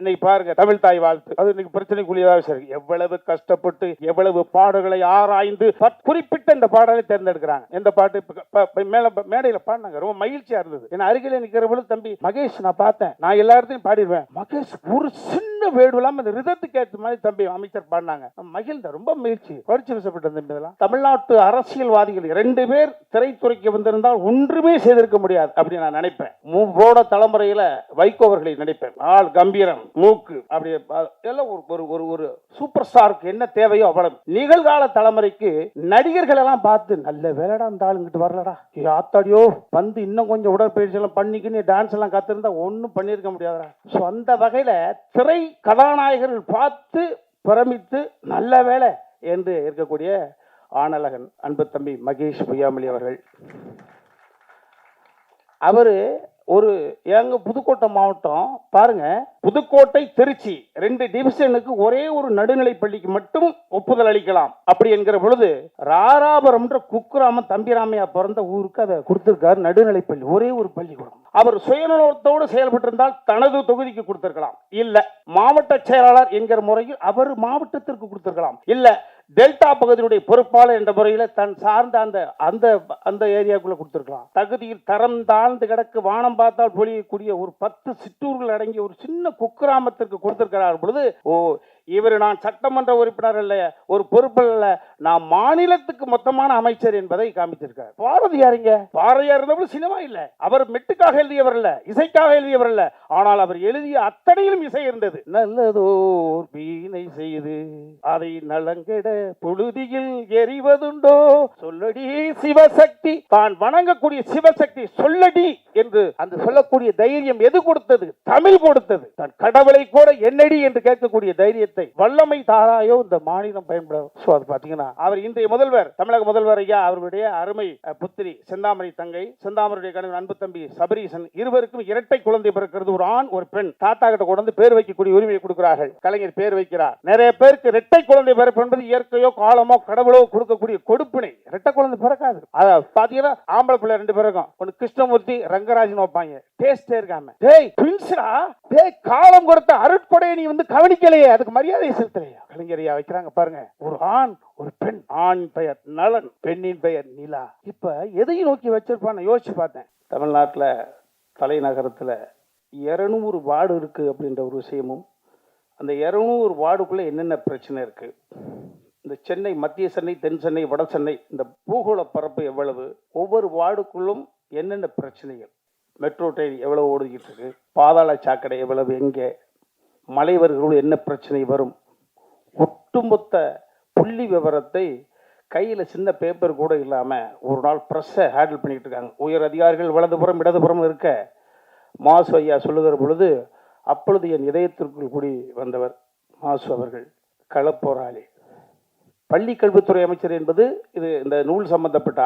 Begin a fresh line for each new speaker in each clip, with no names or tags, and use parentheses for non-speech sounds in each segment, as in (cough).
இன்னைக்கு பாருங்க தமிழ் தாய் வாழ்த்து. அது இன்னைக்கு பிரச்சனைக்குரியதாக சரி. எவ்வளவு கஷ்டப்பட்டு எவ்வளவு பாடல்களை ஆராய்ந்து குறிப்பிட்ட இந்த பாடலை தேர்ந்தெடுக்கிறாங்க. இந்த பாட்டு மேல மேடையில பாடினாங்க. ரொம்ப மகிழ்ச்சியா இருந்தது. என் அருகில நிக்கிற தம்பி மகேஷ் நான் பார்த்தேன். நான் எல்லா இடத்தையும் பாடிடுவேன் மகேஷ் ஒரு சின்ன வேடு இல்லாம அந்த ரிதத்துக்கு ஏற்ற மாதிரி தம்பி அமைச்சர் பாடினாங்க. மகிழ்ந்த ரொம்ப மகிழ்ச்சி. பரிச்சு வசப்பட்ட தம்பி இதெல்லாம். தமிழ்நாட்டு அரசியல்வாதிகள் இரண்டு பேர் திரைத்துறைக்கு வந்திருந்தால் ஒன்றுமே செய்திருக்க முடியாது அப்படின்னு நான் நினைப்பேன். மூவோட தலைமுறையில வைகோ அவர்களை நினைப்பேன். ஆள் கம்பீரம். மூக்கு அப்படி எல்லாம் ஒரு ஒரு ஒரு ஒரு சூப்பர் ஸ்டாருக்கு என்ன தேவையோ அவ்வளவு. நிகழ்கால தலைமுறைக்கு நடிகர்கள் எல்லாம் பார்த்து நல்ல வேலைடா அந்த ஆளுங்கிட்டு வரலடா. ஆத்தாடியோ வந்து இன்னும் கொஞ்சம் உடற்பயிற்சி எல்லாம் பண்ணிக்கின்னு டான்ஸ் எல்லாம் கத்திருந்தா ஒன்றும் பண்ணியிருக்க முடியாதுடா. ஸோ அந்த வகையில் திரை கதாநாயகர்கள் பார்த்து பிரமித்து நல்ல வேலை என்று இருக்கக்கூடிய ஆனலகன் அன்பு தம்பி மகேஷ் பொய்யாமொழி அவர்கள். அவர் ஒரு எங்க புதுக்கோட்டை மாவட்டம் பாருங்க. புதுக்கோட்டை திருச்சி ரெண்டு டிவிஷனுக்கு ஒரே ஒரு நடுநிலை பள்ளிக்கு மட்டும் ஒப்புதல் அளிக்கலாம். அப்படி என்கிற பொழுது ராராபுரம்ன்ற குக்குராமன் தம்பிராமையா பிறந்த ஊருக்கு அதை கொடுத்திருக்காரு நடுநிலை பள்ளி ஒரே ஒரு பள்ளிக்கூடம். அவர் சுயநலத்தோடு செயல்பட்டிருந்தால் தனது தொகுதிக்கு கொடுத்திருக்கலாம். இல்ல மாவட்ட செயலாளர் என்கிற முறையில் அவர் மாவட்டத்திற்கு கொடுத்திருக்கலாம். இல்ல டெல்டா பகுதியினுடைய பொறுப்பாளர் என்ற முறையில் தன் சார்ந்த அந்த அந்த அந்த ஏரியாக்குள்ள கொடுத்துருக்கலாம். தகுதியில் தரம் தாழ்ந்து கிடக்கு வானம் பார்த்தால் பொழியக்கூடிய ஒரு பத்து சிற்றூர்கள் அடங்கிய ஒரு சின்ன குக்கிராமத்திற்கு கொடுத்திருக்கிறார் பொழுது ஓ இவர் நான் சட்டமன்ற உறுப்பினர் அல்ல ஒரு பொறுப்பில் நான் மாநிலத்துக்கு மொத்தமான அமைச்சர் என்பதை காமிச்சிருக்கார். பாரதியாருங்க பாரதியார் இருந்தபோது சினிமா இல்ல. அவர் மெட்டுக்காக எழுதியவர் இல்ல இசைக்காக எழுதியவர் இல்ல. ஆனால் அவர் எழுதிய அத்தனையிலும் இசை இருந்தது. நல்லதோர் வீணை செய்து அதை நலங்கெட பொழுதியில் எறிவதுண்டோ? சொல்லடி சிவசக்தி. தான் வணங்கக்கூடிய சிவசக்தி சொல்லடி என்று அந்த சொல்லக்கூடிய தைரியம் எது கொடுத்தது? தமிழ் கொடுத்தது. தன் கடவுளை கூட என்னடி என்று கேட்கக்கூடிய தைரியத்தை வல்லமை தாராயோ இந்த மாநிலம் பயன்படும் சோ அது பாத்தீங்கன்னா அவர் இன்றைய முதல்வர் தமிழக முதல்வர் ஐயா அவருடைய அருமை புத்திரி செந்தாமரை தங்கை செந்தாமரையுடைய கணவன் அன்பு தம்பி சபரீசன் இருவருக்கும் இரட்டை குழந்தை பிறக்கிறது. ஒரு ஆண் ஒரு பெண். தாத்தா கிட்ட கொண்டு பேர் வைக்கக்கூடிய உரிமையை கொடுக்கிறார்கள். கலைஞர் பேர் வைக்கிறார். நிறைய பேருக்கு இரட்டை குழந்தை பிறப்பு என்பது இயற்கையோ காலமோ கடவுளோ கொடுக்கக்கூடிய கொடுப்பினை. இரட்டை குழந்தை பிறக்காது. அத பாத்தீங்கன்னா ஆம்பளை பிள்ளை ரெண்டு பேருக்கும். ஒன்னு கிருஷ்ணமூர்த்தி ரங்கராஜன் வைப்பாங்க. டேஸ்டே இருக்காம. டேய் பிரின்ஸ்டா டேய் காலம் கொடுத்த அருட்கொடையை நீ வந்து கவனிக்கலையே. அதுக்கு மரியாதை செலுத்தலையா. கலைஞரையா வைக்கிறாங்க பாருங்க. ஒரு ஆண் ஒரு பெண் ஆண் பெயர் நலன் பெண்ணின் பெயர் நிலா. இப்ப எதையும் நோக்கி வச்சிருப்பான்னு யோசிச்சு பார்த்தேன். தமிழ்நாட்டில் தலைநகரத்தில் இரநூறு வார்டு இருக்கு அப்படின்ற ஒரு விஷயமும் அந்த இரநூறு வார்டுக்குள்ளே என்னென்ன பிரச்சனை இருக்கு? இந்த சென்னை மத்திய சென்னை தென் சென்னை வட சென்னை இந்த பூகோள பரப்பு எவ்வளவு? ஒவ்வொரு வார்டுக்குள்ளும் என்னென்ன பிரச்சனைகள்? மெட்ரோ ட்ரெயின் எவ்வளவு ஓடிக்கிட்டு இருக்கு? பாதாள சாக்கடை எவ்வளவு? எங்கே? மழை என்ன பிரச்சனை வரும்? ஒட்டுமொத்த புள்ளி விவரத்தை கையில் சின்ன பேப்பர் கூட இல்லாமல் ஒரு நாள் ப்ரெஸ்ஸை ஹேண்டில் பண்ணிகிட்டு இருக்காங்க. உயர் அதிகாரிகள் வலதுபுறம் இடதுபுறம் இருக்க மாசு ஐயா சொல்லுகிற பொழுது அப்பொழுது என் இதயத்திற்குள் கூடி வந்தவர் மாசு அவர்கள் களப்போராளி. பள்ளி கல்வித்துறை அமைச்சர் என்பது இது இந்த நூல் சம்பந்தப்பட்ட.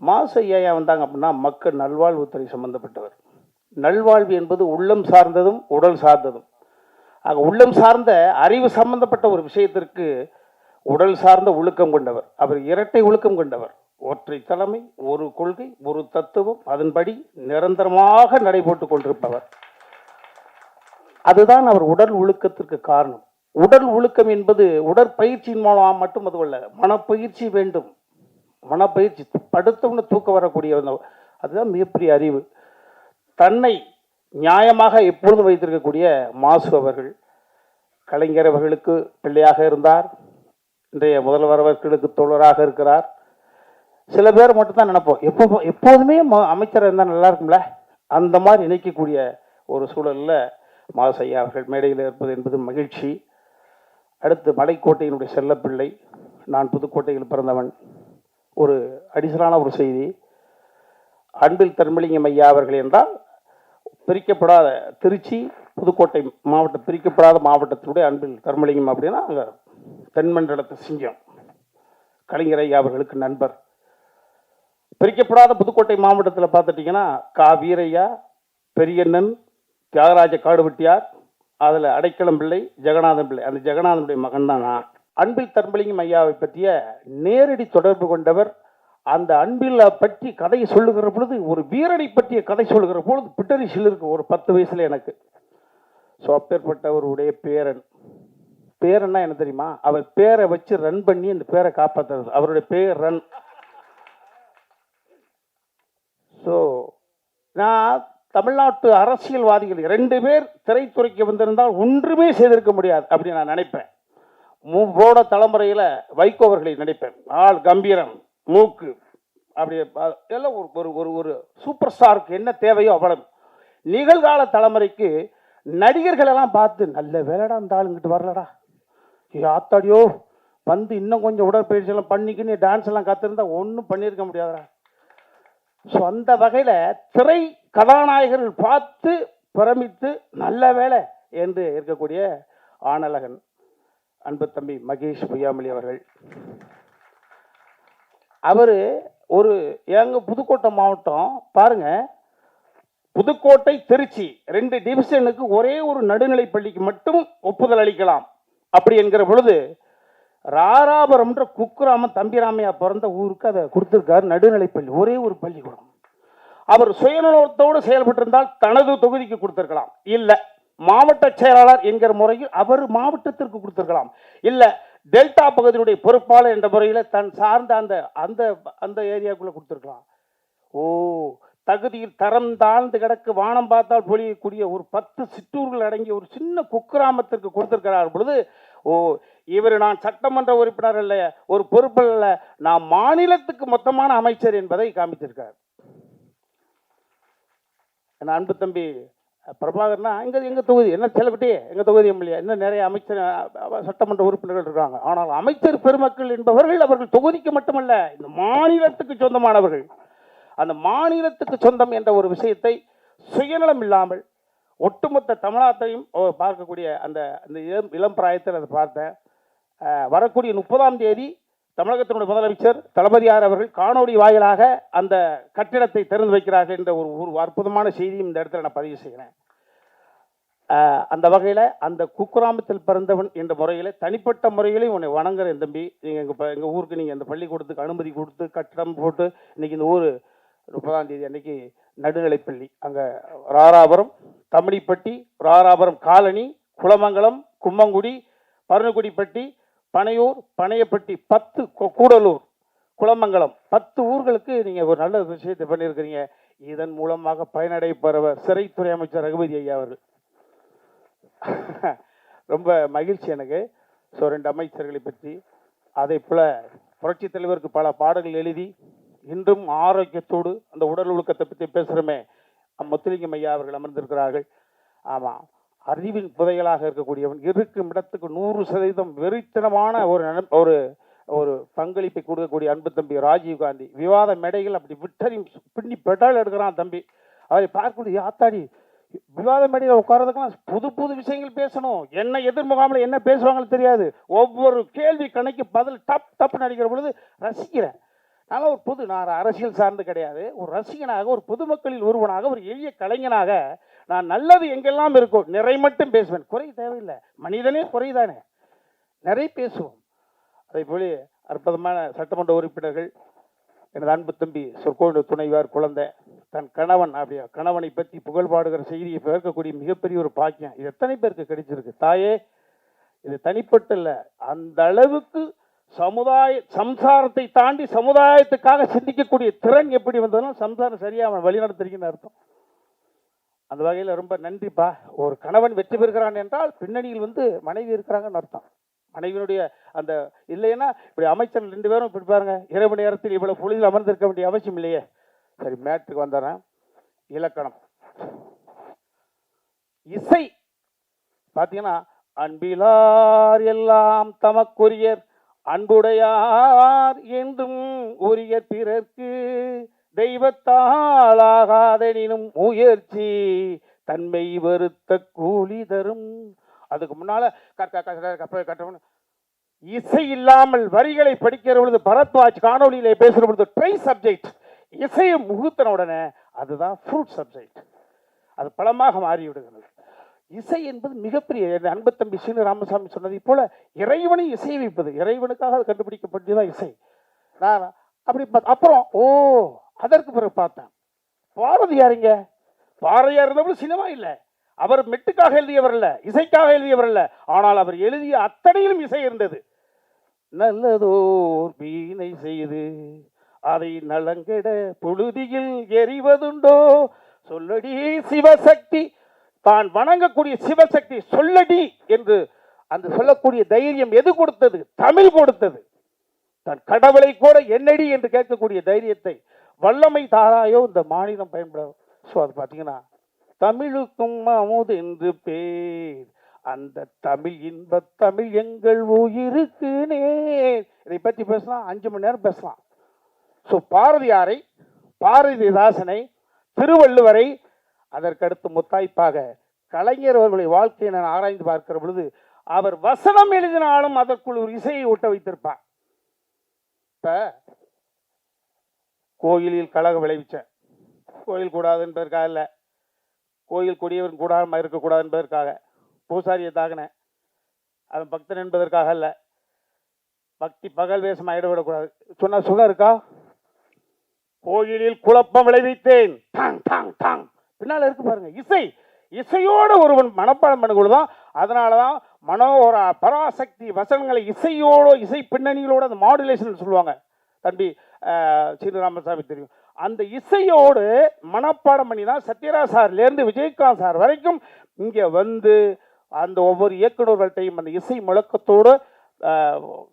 மாசு ஐயா ஏன் வந்தாங்க அப்படின்னா மக்கள் நல்வாழ்வுத்துறை சம்பந்தப்பட்டவர். நல்வாழ்வு என்பது உள்ளம் சார்ந்ததும் உடல் சார்ந்ததும். ஆக உள்ளம் சார்ந்த அறிவு சம்பந்தப்பட்ட ஒரு விஷயத்திற்கு உடல் சார்ந்த ஒழுக்கம் கொண்டவர். அவர் இரட்டை ஒழுக்கம் கொண்டவர். ஒற்றை தலைமை ஒரு கொள்கை ஒரு தத்துவம் அதன்படி நிரந்தரமாக நடைபோட்டுக் கொண்டிருப்பவர். அதுதான் அவர் உடல் ஒழுக்கத்திற்கு காரணம். உடல் ஒழுக்கம் என்பது உடற்பயிற்சியின் மூலம் மட்டும் அதுவல்ல மனப்பயிற்சி வேண்டும். மனப்பயிற்சி படுத்தவன தூக்கம் வரக்கூடிய அதுதான் மிகப்பெரிய அறிவு. தன்னை நியாயமாக எப்பொழுதும் வைத்திருக்கக்கூடிய மாசு அவர்கள் கலைஞர் அவர்களுக்கு பிள்ளையாக இருந்தார். இன்றைய முதல்வர் அவர்களுக்கு தோழராக இருக்கிறார். சில பேர் மட்டும் தான் நினைப்போம். எப்போ எப்போதுமே ம- அமைச்சர் இருந்தால் நல்லா இருக்கும்ல? அந்த மாதிரி நினைக்கக்கூடிய ஒரு சூழலில் மாசையா அவர்கள் மேடையில் இருப்பது என்பது மகிழ்ச்சி. அடுத்து மலைக்கோட்டையினுடைய செல்லப்பிள்ளை நான் புதுக்கோட்டையில் பிறந்தவன். ஒரு அடிசலான ஒரு செய்தி. அன்பில் தர்மலிங்கம் ஐயா அவர்கள் என்றால் பிரிக்கப்படாத திருச்சி புதுக்கோட்டை மாவட்டம் பிரிக்கப்படாத மாவட்டத்தினுடைய அன்பில் தர்மலிங்கம் அப்படின்னா அங்கே தென்மண்டலத்து சிங்கம். கலைஞர் ஐயா அவர்களுக்கு நண்பர். பிரிக்கப்படாத புதுக்கோட்டை மாவட்டத்தில் பார்த்துட்டிங்கன்னா கா. வீரையா பெரியண்ணன் தியாகராஜ காடுவெட்டியார் அதில் அடைக்கலம் பிள்ளை ஜெகநாதன் பிள்ளை. அந்த ஜெகநாதனுடைய மகன் தான் நான். அன்பில் தர்மலிங்கம் ஐயாவை பற்றிய நேரடி தொடர்பு கொண்டவர் அந்த அன்பில் பற்றி கதை சொல்லுகிற பொழுது ஒரு வீரனை பற்றிய கதை சொல்லுகிற பொழுது பிட்டரிசில் சில்லிருக்கு ஒரு பத்து வயசில் எனக்கு. ஸோ அப்பேற்பட்டவருடைய பேரன். பேரன்னா என்ன தெரியுமா? அவர் பேரை வச்சு ரன் பண்ணி அந்த பேரை காப்பாற்றுறது அவருடைய பேர் ரன் ஸோ நான் தமிழ்நாட்டு அரசியல்வாதிகள் ரெண்டு பேர் திரைத்துறைக்கு வந்திருந்தால் ஒன்றுமே செய்திருக்க முடியாது அப்படி நான் நினைப்பேன். மூவோட தலைமுறையில் வைகோ அவர்களை நினைப்பேன். ஆள் கம்பீரம் மூக்கு அப்படி எல்லாம் ஒரு ஒரு ஒரு ஒரு சூப்பர் ஸ்டாருக்கு என்ன தேவையோ அவ்வளவு. நிகழ்கால தலைமுறைக்கு நடிகர்களெல்லாம் பார்த்து நல்ல வேலைடா இந்த ஆளுங்கிட்டு வரலடா. ஆத்தாடியோ வந்து இன்னும் கொஞ்சம் உடற்பயிற்சி எல்லாம் பண்ணிக்கின்னு டான்ஸ் எல்லாம் கற்றுருந்தா ஒன்றும் பண்ணியிருக்க முடியாதா ஸோ அந்த வகையில் திரை கதாநாயகர்கள் பார்த்து பிரமித்து நல்ல வேலை என்று இருக்கக்கூடிய ஆனலகன் அன்பு தம்பி மகேஷ் பொய்யாமலி அவர்கள். அவர் ஒரு எங்க புதுக்கோட்டை மாவட்டம் பாருங்க. புதுக்கோட்டை திருச்சி ரெண்டு டிவிஷனுக்கு ஒரே ஒரு நடுநிலை பள்ளிக்கு மட்டும் ஒப்புதல் அளிக்கலாம். அப்படி என்கிற பொழுது ராராபுரம்ன்ற குக்கிராமம் தம்பிராமையா பிறந்த ஊருக்கு அதை கொடுத்துருக்காரு. நடுநிலைப்பள்ளி ஒரே ஒரு பள்ளிக்கூடம். அவர் சுயநலத்தோடு செயல்பட்டிருந்தால் தனது தொகுதிக்கு கொடுத்துருக்கலாம். இல்லை மாவட்ட செயலாளர் என்கிற முறையில் அவர் மாவட்டத்திற்கு கொடுத்திருக்கலாம். இல்லை டெல்டா பகுதியினுடைய பொறுப்பாளர் என்ற முறையில் தன் சார்ந்த அந்த அந்த அந்த ஏரியாவுக்குள்ளே கொடுத்துருக்கலாம். ஓ தகுதியில் தரம் தாழ்ந்து கிடக்கு வானம் பார்த்தால் பொழியக்கூடிய ஒரு பத்து சிற்றூர்கள் அடங்கிய ஒரு சின்ன குக்கிராமத்திற்கு கொடுத்திருக்கிறார் பொழுது ஓ இவர் நான் சட்டமன்ற உறுப்பினர் அல்ல ஒரு பொறுப்பு அல்ல நான் மாநிலத்துக்கு மொத்தமான அமைச்சர் என்பதை காமித்திருக்கார் என் அன்பு தம்பி பிரபாகர்னா எங்க எங்க தொகுதி? என்ன செலவிட்டே எங்க தொகுதி எம்எல்ஏ? இன்னும் நிறைய அமைச்சர் சட்டமன்ற உறுப்பினர்கள் இருக்காங்க. ஆனால் அமைச்சர் பெருமக்கள் என்பவர்கள் அவர்கள் தொகுதிக்கு மட்டுமல்ல இந்த மாநிலத்துக்கு சொந்தமானவர்கள். அந்த மாநிலத்துக்கு சொந்தம் என்ற ஒரு விஷயத்தை சுயநலம் இல்லாமல் ஒட்டுமொத்த தமிழ்நாட்டையும் பார்க்கக்கூடிய அந்த அந்த இளம் இளம் பிராயத்தில் அதை பார்த்தேன் வரக்கூடிய முப்பதாம் தேதி தமிழகத்தினுடைய முதலமைச்சர் தளபதியார் அவர்கள் காணொலி வாயிலாக அந்த கட்டிடத்தை திறந்து வைக்கிறார்கள் என்ற ஒரு ஒரு அற்புதமான செய்தியும் இந்த இடத்துல நான் பதிவு செய்கிறேன். அந்த வகையில் அந்த குக்கிராமத்தில் பிறந்தவன் என்ற முறையில் தனிப்பட்ட முறையிலையும் உன்னை வணங்குறேன் தம்பி. நீங்கள் எங்கள் எங்கள் ஊருக்கு நீங்கள் அந்த பள்ளிக்கூடத்துக்கு அனுமதி கொடுத்து கட்டிடம் போட்டு இன்னைக்கு இந்த ஊர் முப்பதாம் தேதி அன்னைக்கு நடுநிலைப்பள்ளி. அங்கே ராராபுரம் தமிழிப்பட்டி ராராபுரம் காலனி குளமங்கலம் கும்மங்குடி பருணக்குடிப்பட்டி பனையூர் பனையப்பட்டி பத்து கூடலூர் குளமங்கலம். பத்து ஊர்களுக்கு நீங்கள் ஒரு நல்ல விஷயத்தை பண்ணியிருக்கிறீங்க. இதன் மூலமாக பயனடைய பெறவர் சிறைத்துறை அமைச்சர் ரகுபதி ஐயா அவர்கள். (laughs) ரொம்ப மகிழ்ச்சி எனக்கு. ஸோ ரெண்டு அமைச்சர்களை பற்றி. அதே போல புரட்சி தலைவருக்கு பல பாடல்கள் எழுதி இன்றும் ஆரோக்கியத்தோடு அந்த உடல் ஒழுக்கத்தை பற்றி பேசுகிறோமே முத்துலிங்கம் ஐயா அவர்கள் அமர்ந்திருக்கிறார்கள். ஆமாம் அறிவின் புதையலாக இருக்கக்கூடியவன் இருக்கும் இடத்துக்கு நூறு சதவீதம் வெறித்தனமான ஒரு நட- ஒரு ஒரு பங்களிப்பை கொடுக்கக்கூடிய அன்பு தம்பி ராஜீவ் காந்தி. விவாத மேடைகள் அப்படி விட்டறி பின்னி பெட்டால் எடுக்கிறான் தம்பி. அவரை பார்க்கக்கூடிய யாத்தாடி விவாத மேடையில் உட்காரதுக்கெல்லாம் புது புது விஷயங்கள் பேசணும். என்ன எதிர் முகாமில் என்ன பேசுவாங்கன்னு தெரியாது. ஒவ்வொரு கேள்வி கணக்கு பதில் டப் டப் நடிக்கிற பொழுது ரசிக்கிறேன். நான் ஒரு பொது நான் அரசியல் சார்ந்து கிடையாது. ஒரு ரசிகனாக ஒரு பொதுமக்களில் ஒருவனாக ஒரு எளிய கலைஞனாக நான் நல்லது எங்கெல்லாம் இருக்கோ நிறை மட்டும் பேசுவேன். குறை தேவையில்லை. மனிதனே குறைதானே நிறைய பேசுவோம். அதே போல அற்புதமான சட்டமன்ற உறுப்பினர்கள் எனது அன்பு தம்பி சொற்கோடு துணைவார் குழந்தை தன் கணவன் அப்படியா கணவனை பற்றி புகழ் பாடுகிற செய்தியை பேர்க்கக்கூடிய மிகப்பெரிய ஒரு பாக்கியம். இது எத்தனை பேருக்கு கிடைச்சிருக்கு? தாயே இது தனிப்பட்ட இல்லை. அந்த அளவுக்கு சமுதாய சம்சாரத்தை தாண்டி சமுதாயத்துக்காக சிந்திக்கக்கூடிய திறன் எப்படி வந்ததுன்னா சம்சாரம் சரியாக அவன் வழிநடத்திருக்குன்னு அர்த்தம். அந்த வகையில் ரொம்ப நன்றிப்பா. ஒரு கணவன் வெற்றி பெறுகிறான் என்றால் பின்னணியில் வந்து மனைவி இருக்கிறாங்கன்னு அர்த்தம். மனைவியினுடைய அந்த இல்லைன்னா இப்படி அமைச்சர் ரெண்டு பேரும் இப்படி பாருங்க இரவு நேரத்தில் இவ்வளோ பொழுதில் அமர்ந்திருக்க வேண்டிய அவசியம் இல்லையே. சரி மேட்டுக்கு வந்துடுறேன் இலக்கணம். இசை. பார்த்தீங்கன்னா அன்பிலார் எல்லாம் தமக்குரியர். அன்புடையார் என்றும் உரிய பிறர்க்கு தெய்வத்தாளாகாதெனினும் முயற்சி தன்மை வருத்த கூலி தரும். அதுக்கு முன்னால கற்க இசை இல்லாமல் வரிகளை படிக்கிற பொழுது பரத்வாஜ் காணொலியிலே பேசுகிற பொழுது ட்ரை சப்ஜெக்ட். இசையை முகுத்தின உடனே அதுதான் ஃப்ரூட் சப்ஜெக்ட் அது பலமாக மாறிவிடுகிறது. இசை என்பது மிகப்பெரிய என் அன்பு தம்பி சீனு ராமசாமி சொன்னதை போல இறைவனை இசை வைப்பது. இறைவனுக்காக அது கண்டுபிடிக்கப்பட்டதுதான் இசை. நான் அப்படி அப்புறம் ஓ அதற்கு பிறகு பார்த்தேன். பாரதி யாருங்க? பாரதியார் இருந்தபோது சினிமா இல்லை. அவர் மெட்டுக்காக எழுதியவர் அல்ல இசைக்காக எழுதியவர் அல்ல ஆனால் அவர் எழுதிய அத்தனையிலும் இசை இருந்தது. நல்லதோர் வீணை செய்து அதை நலங்கெட புழுதியில் எறிவதுண்டோ? சொல்லடி சிவசக்தி தான் வணங்கக்கூடிய சிவசக்தி சொல்லடி என்று அந்த சொல்லக்கூடிய தைரியம் எது கொடுத்தது? தமிழ் கொடுத்தது. தன் கடவுளை கூட என்னடி என்று கேட்கக்கூடிய தைரியத்தை வல்லமை தாராயோ இந்த மாநிலம் பயன்படும் ஸோ அது பார்த்தீங்கன்னா தமிழுக்கும் அமுது என்று பேர். அந்த தமிழ் இன்ப தமிழ் எங்கள் உயிருக்கு நேர். இதை பற்றி பேசலாம் அஞ்சு மணி நேரம் பேசலாம். ஸோ பாரதியாரை பாரதிதாசனை திருவள்ளுவரை அதற்கடுத்து முத்தாய்ப்பாக கலைஞர் அவர்களுடைய வாழ்க்கையை நான் ஆராய்ந்து பார்க்கிற பொழுது அவர் வசனம் எழுதினாலும் அதற்குள் ஒரு இசையை ஒட்ட வைத்திருப்பார். இப்ப கோயிலில் கழக விளைவிச்சேன். கோயில் கூடாது என்பதற்காக இல்லை. கோயில் கொடியவன் கூடாமல் இருக்கக்கூடாது என்பதற்காக பூசாரியை தாகினேன் அவன் பக்தன் என்பதற்காக அல்ல பக்தி பகல் வேஷமாக ஆயிடவிடக்கூடாது சொன்னால் சுகம் இருக்கா? கோயிலில் குழப்பம் விளைவித்தேன். Tang Tang Tang. பின்னால் இருக்கு பாருங்க. இசை. இசையோட ஒருவன் மனப்பாடம் பண்ணக்கூடாதான் அதனால தான் மனோர பராசக்தி வசனங்களை இசையோட இசை பின்னணிகளோட அந்த மாடுலேஷன் சொல்லுவாங்க. தம்பி ஸ்ரீராமசாமி தெரியும். அந்த இசையோடு மனப்பாடம் பண்ணி தான் சத்யராஜ் சார்லேருந்து விஜயகாந்த் சார் வரைக்கும் இங்கே வந்து அந்த ஒவ்வொரு இயக்குநர்கள்ட்டையும் அந்த இசை முழக்கத்தோடு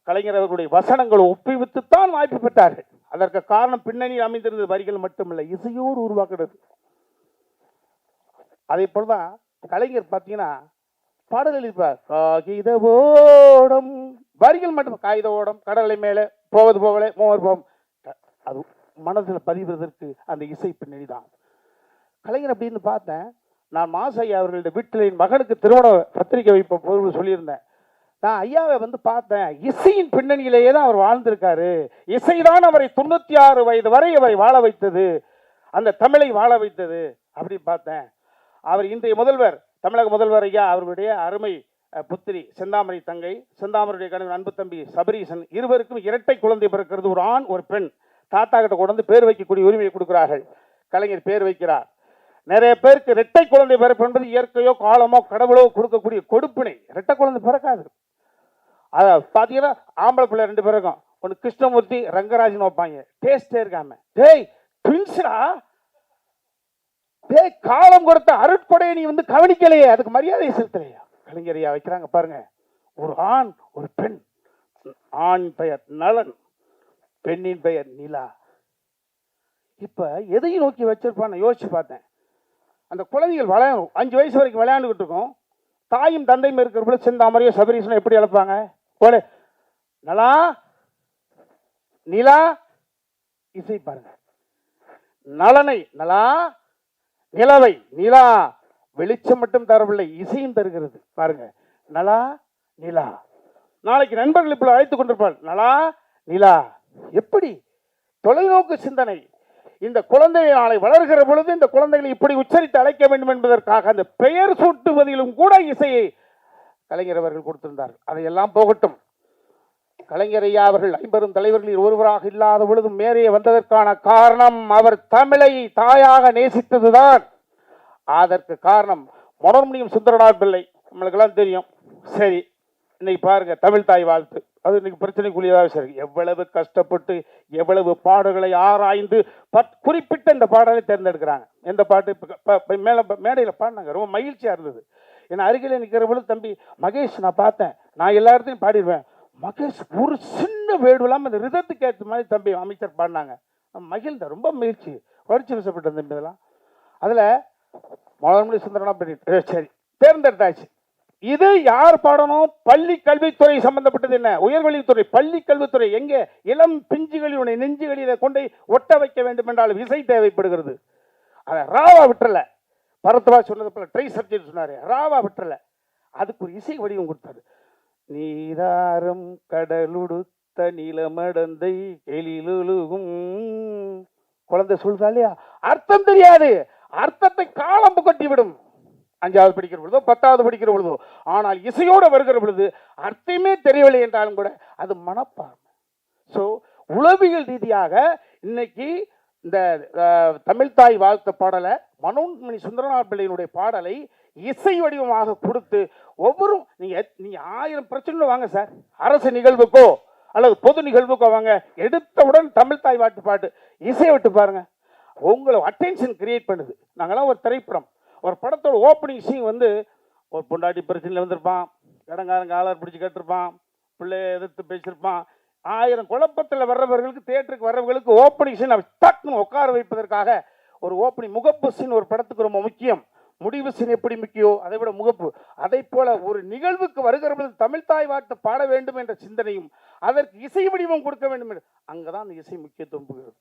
கலைஞர் அவர்களுடைய வசனங்களை ஒப்புவித்து தான் வாய்ப்பு பெற்றார்கள். அதற்கு காரணம் பின்னணி அமைந்திருந்த வரிகள் மட்டுமில்லை. இசையோடு உருவாக்குறது. அதே போலதான் கலைஞர் பார்த்தீங்கன்னா பாடல் எழுதிப்பார் காகித ஓடம். வரிகள் மட்டும் காகித ஓடம் கடலை மேலே போவது போகலே மோவர் போம். அது மனதில் பதிவதற்கு அந்த இசை பின்னணி தான். கலைஞர் அப்படின்னு பார்த்தேன் நான் மாசையா அவர்களுடைய வீட்டில் என் மகனுக்கு திருமண பத்திரிக்கை வைப்ப போது சொல்லியிருந்தேன். நான் ஐயாவை வந்து பார்த்தேன் இசையின் பின்னணியிலேயே தான் அவர் வாழ்ந்திருக்காரு. இசைதான் அவரை தொண்ணூற்றி ஆறு வயது வரை அவரை வாழ வைத்தது. அந்த தமிழை வாழ வைத்தது அப்படி பார்த்தேன். அவர் இன்றைய முதல்வர் தமிழக முதல்வர் ஐயா அவருடைய அருமை புத்திரி செந்தாமரை தங்கை செந்தாமரையுடைய கணவன் அன்பு தம்பி சபரீசன் இருவருக்கும் இரட்டை குழந்தை பிறக்கிறது. ஒரு ஆண் ஒரு பெண். தாத்தா கிட்ட கொண்டு பேர் வைக்கக்கூடிய உரிமையை கொடுக்கிறார்கள். கலைஞர் பேர் வைக்கிறார். நிறைய பேருக்கு இரட்டை குழந்தை பிறப்பு என்பது இயற்கையோ காலமோ கடவுளோ கொடுக்கக்கூடிய கொடுப்பினை. இரட்டை குழந்தை பிறக்காது. அதை பார்த்தீங்கன்னா ஆம்பளை பிள்ளை ரெண்டு பேருக்கும். ஒன்று கிருஷ்ணமூர்த்தி ரங்கராஜன் வைப்பாங்க. டேஸ்டே இருக்காம. டேய் ட்வின்ஸ்டா டேய் காலம் கொடுத்த அருட்கொடையை நீ வந்து கவனிக்கலையே. அதுக்கு மரியாதை செலுத்தலையா? கலைஞரையா வைக்கிறாங்க பாருங்க. ஒரு ஆண் ஒரு பெண். ஆண் பெயர் நலன் பெண்ணின் பெயர் நிலா. இப்ப எதையும் நோக்கி வச்சிருப்பான் நான் யோசிச்சு பார்த்தேன். அந்த குழந்தைகள் விளையாடும் அஞ்சு வயசு வரைக்கும் விளையாண்டுக்கிட்டு இருக்கும். தாயும் தந்தையும் இருக்கிறப்ப செந்தாமரையோ சபரீசனோ எப்படி இழப்பாங்க போல. நலா நிலா இசை பாருங்க. நலனை நலா நிலவை நிலா வெளிச்சம் மட்டும் தரவில்லை இசையும் தருகிறது. பாருங்க நலா நிலா. நாளைக்கு நண்பர்கள் இப்படி அழைத்துக் கொண்டிருப்பார் நலா நிலா. எப்படி? தொலைநோக்கு சிந்தனை. இந்த குழந்தை நாளை வளர்கிற பொழுது இந்த குழந்தைகளை இப்படி உச்சரித்து அழைக்க வேண்டும் என்பதற்காக அந்த பெயர் சூட்டுவதிலும் கூட இசையை கலைஞர் அவர்கள் கொடுத்திருந்தார்கள். அதையெல்லாம் போகட்டும். கலைஞரையா அவர்கள் ஐம்பெரும் தலைவர்களில் ஒருவராக இல்லாத பொழுதும் மேலே வந்ததற்கான காரணம் அவர் தமிழை தாயாக நேசித்ததுதான். அதற்கு காரணம் மனோர்மணியம் சுந்தரனார் பிள்ளை. நம்மளுக்கெல்லாம் தெரியும். சரி இன்னைக்கு பாருங்க தமிழ் தாய் வாழ்த்து. அது இன்னைக்கு பிரச்சனைக்குரியதாக சரி. எவ்வளவு கஷ்டப்பட்டு எவ்வளவு பாடல்களை ஆராய்ந்து பட் குறிப்பிட்ட இந்த பாடலை தேர்ந்தெடுக்கிறாங்க. எந்த பாட்டு இப்போ மேலே மேடையில் பாடினாங்க. ரொம்ப மகிழ்ச்சியாக இருந்தது. என் அருகில் நிற்கிற பொழுது தம்பி மகேஷ் நான் பார்த்தேன். நான் எல்லா இடத்தையும் பாடிடுவேன் மகேஷ் ஒரு சின்ன வேடு இல்லாமல் அந்த ரிதத்துக்கு ஏற்ற மாதிரி தம்பி அமைச்சர் பாடினாங்க மகிழ்ந்த ரொம்ப மகிழ்ச்சி. வளர்ச்சி வசப்பட்ட தம்பி இதெல்லாம். அதில் மலர்மொழி சுந்தரனா பண்ணிட்டு சரி. தேர்ந்தெடுத்தாச்சு. இது யார் பாடணும்? பள்ளி கல்வித்துறை சம்பந்தப்பட்டது என்ன? உயர்கல்வித்துறை பள்ளி கல்வித்துறை எங்கே? இளம் பிஞ்சுகளினுடைய நெஞ்சுகளில கொண்டு ஒட்ட வைக்க வேண்டும் என்றால் விசை தேவைப்படுகிறது. அதை ராவா விட்டுறல. பரத்வா சொன்னது போல ட்ரை சப்ஜெக்ட் சொன்னார். ராவா விட்டுறல. அதுக்கு ஒரு இசை வடிவம் கொடுத்தாரு. நீதாரம் கடலுடுத்த நிலமடந்தை எழிலுழுகும். குழந்தை சொல்லுதா இல்லையா? அர்த்தம் தெரியாது. அர்த்தத்தை காலம் புகட்டி விடும். அஞ்சாவது படிக்கிற பொழுதோ பத்தாவது படிக்கிற பொழுதோ ஆனால் இசையோடு வருகிற பொழுது அர்த்தமே தெரியவில்லை என்றாலும் கூட அது மனப்பான்மை. ஸோ உளவியல் ரீதியாக இன்னைக்கு இந்த தமிழ்தாய் வாழ்த்த பாடலை மனோன்மணி சுந்தரநாத் பிள்ளையினுடைய பாடலை இசை வடிவமாக கொடுத்து ஒவ்வொரு நீங்கள் நீங்கள் ஆயிரம் பிரச்சனை வாங்க சார். அரசு நிகழ்வுக்கோ அல்லது பொது நிகழ்வுக்கோ வாங்க. எடுத்தவுடன் தமிழ் தாய் பாட்டு பாட்டு இசையை விட்டு பாருங்க. உங்களை அட்டென்ஷன் கிரியேட் பண்ணுது. நாங்களாம் ஒரு திரைப்படம். ஒரு படத்தோட ஓப்பனிங் சீன் வந்து ஒரு பொண்டாட்டி பிரச்சனையில் வந்திருப்பான். இடங்காரங்க ஆளர் பிடிச்சி கட்டிருப்பான். பிள்ளைய எதிர்த்து பேசியிருப்பான். ஆயிரம் குழப்பத்தில் வர்றவர்களுக்கு தேட்டருக்கு வர்றவர்களுக்கு ஓப்பனிங் சீன் டக்குன்னு உட்கார வைப்பதற்காக ஒரு ஓப்பனிங் முகப்பு சீன் ஒரு படத்துக்கு ரொம்ப முக்கியம். முடிவு சீன் எப்படி முக்கியம் அதை விட முகப்பு. அதை போல ஒரு நிகழ்வுக்கு வருகிற பொழுது தமிழ் தாய் வாட்டு பாட வேண்டும் என்ற சிந்தனையும் அதற்கு இசை வடிவம் கொடுக்க வேண்டும் என்று அங்கதான் அந்த இசை முக்கியத்துவம் போகிறது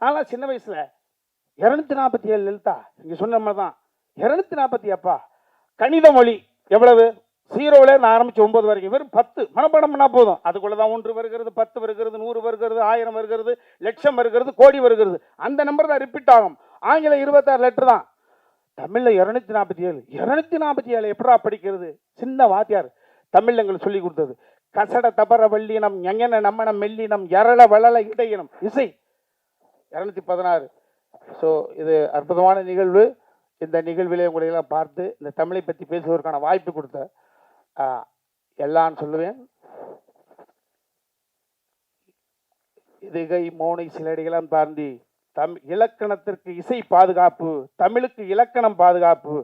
நான்லாம் சின்ன வயசில் இரநூத்தி நாற்பத்தி ஏழு லலிதா இங்கே சொன்ன மாதிரி தான். இரநூத்தி நாற்பத்தி அப்பா கணித மொழி எவ்வளவு? ஜீரோவில் நான் ஆரம்பித்து ஒம்பது வரைக்கும் வெறும் பத்து. மனப்பாடம் பண்ணால் போதும். அதுக்குள்ளே தான் ஒன்று வருகிறது பத்து வருகிறது நூறு வருகிறது ஆயிரம் வருகிறது லட்சம் வருகிறது கோடி வருகிறது. அந்த நம்பர் தான் ரிப்பீட் ஆகும். ஆங்கிலம் இருபத்தாறு லெட்டர் தான். தமிழில் இருநூத்தி நாற்பத்தி ஏழு. இரநூத்தி நாற்பத்தி ஏழு எப்படா படிக்கிறது? சின்ன வாத்தியார் தமிழ்ல எங்களுக்கு சொல்லி கொடுத்தது. கசட தபர வள்ளினம் ஞங்கன நம்மனம் மெல்லினம் எரள வளல இடையினம் இசை. இரநூத்தி பதினாறு. ஸோ இது அற்புதமான நிகழ்வு. இந்த நிகழ்விலே உங்களையெல்லாம் பார்த்து இந்த தமிழை பற்றி பேசுவதற்கான வாய்ப்பு கொடுத்த ஆஹ், எல்லாம் சொல்லுவேன். இதுகை மோனை சிலடிகளாம் தாண்டி தம் இலக்கணத்திற்கு இசை பாதுகாப்பு தமிழுக்கு இலக்கணம் பாதுகாப்பு.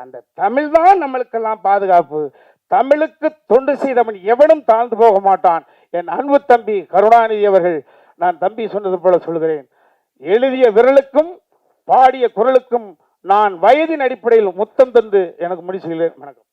அந்த தமிழ் தான் நம்மளுக்கெல்லாம் பாதுகாப்பு. தமிழுக்கு தொண்டு செய்தவன் எவனும் தாழ்ந்து போக மாட்டான். என் அன்பு தம்பி கருணாநிதி அவர்கள் நான் தம்பி சொன்னது போல சொல்கிறேன். எழுதிய விரலுக்கும் பாடிய குரலுக்கும் நான் வயதின் அடிப்படையில் முத்தம் தந்து எனக்கு முடிச்சுகிறேன். வணக்கம்.